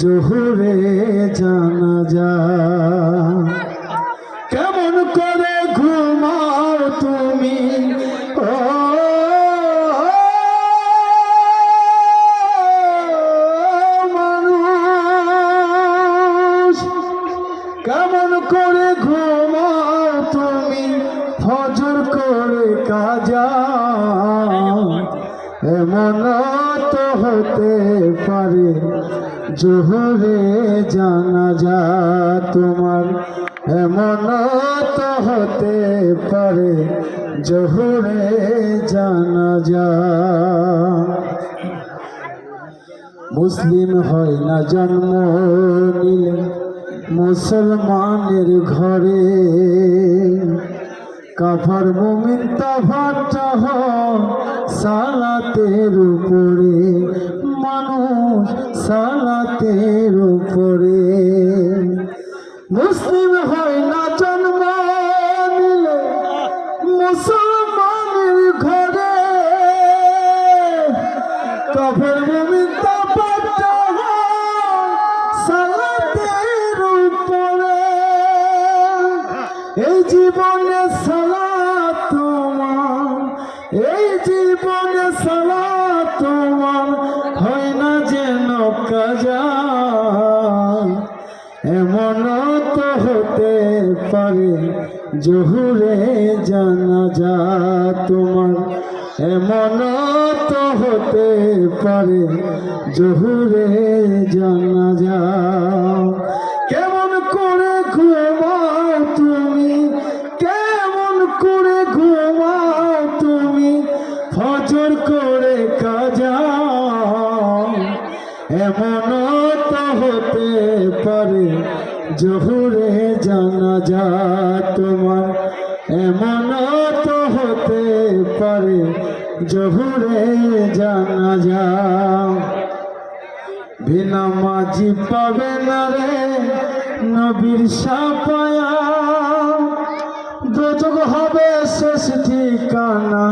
জোহরে জানা যা কেমন করে ঘুমাও তুমি? কেমন করে ঘুমাও তুমি? ফজর করে কাজা। এমন তো হতে পারে জোহরে জানা যা তোমার এমন তো হতে পারে, জোহরে জানা যা মুসলিম হয় না জন্ম নিলে, মুসলমানের ঘরে। কাফার মুমিন তাফারটা হয় মুসলিম হয় না জন্ম নিলে মুসলমানের ঘরে। কাফের মুমিন সালাতের উপরে। এই জীবনে সালাত তোমার, এই জীবনে সালাত তোমার। হয় না যেন কাজা পারে। জহুরে জানা যা তোমার এমন তো হতে পারে। জহুরে জানা যা কেমন করে ঘুমাও তুমি? কেমন করে ঘুমাও তুমি? ফজর করে কাজা, এমন তো হতে পারে। জহুরে জানা যা তোমার, এমন তো হতে পারে, জহুরে জানা যা বিনা মাঝি পাবে না রে নবীর সাপায়া। হবে শেষ ঠিকানা,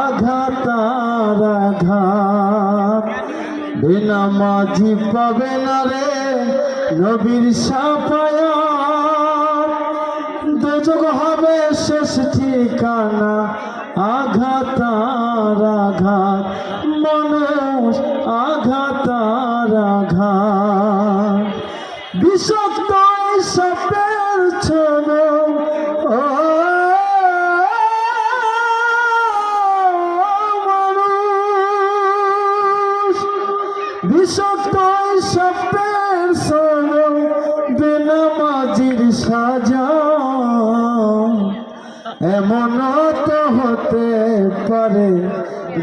আঘাত আঘাত। বিনা মাঝি পাবে না রে নবীর সাপায়া। দুযোগ হবে শেষ ঠিকানা আঘাত আঘাত মানুষ আঘাত আঘাত। বিষাক্ত সাপের ছবি বিষাক্ত এই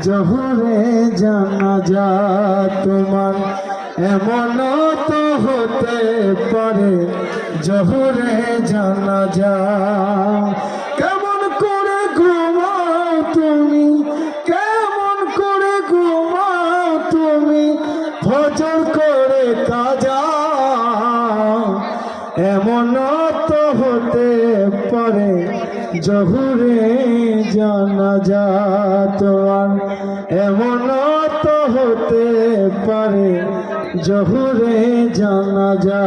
জহুরে জানা যা তোমার এমন তো হতে পারে জহরে জানা যা এমন তো হতে পারে। জহুরে জানা যা এমন তো হতে পারে। জহুরে জানা যা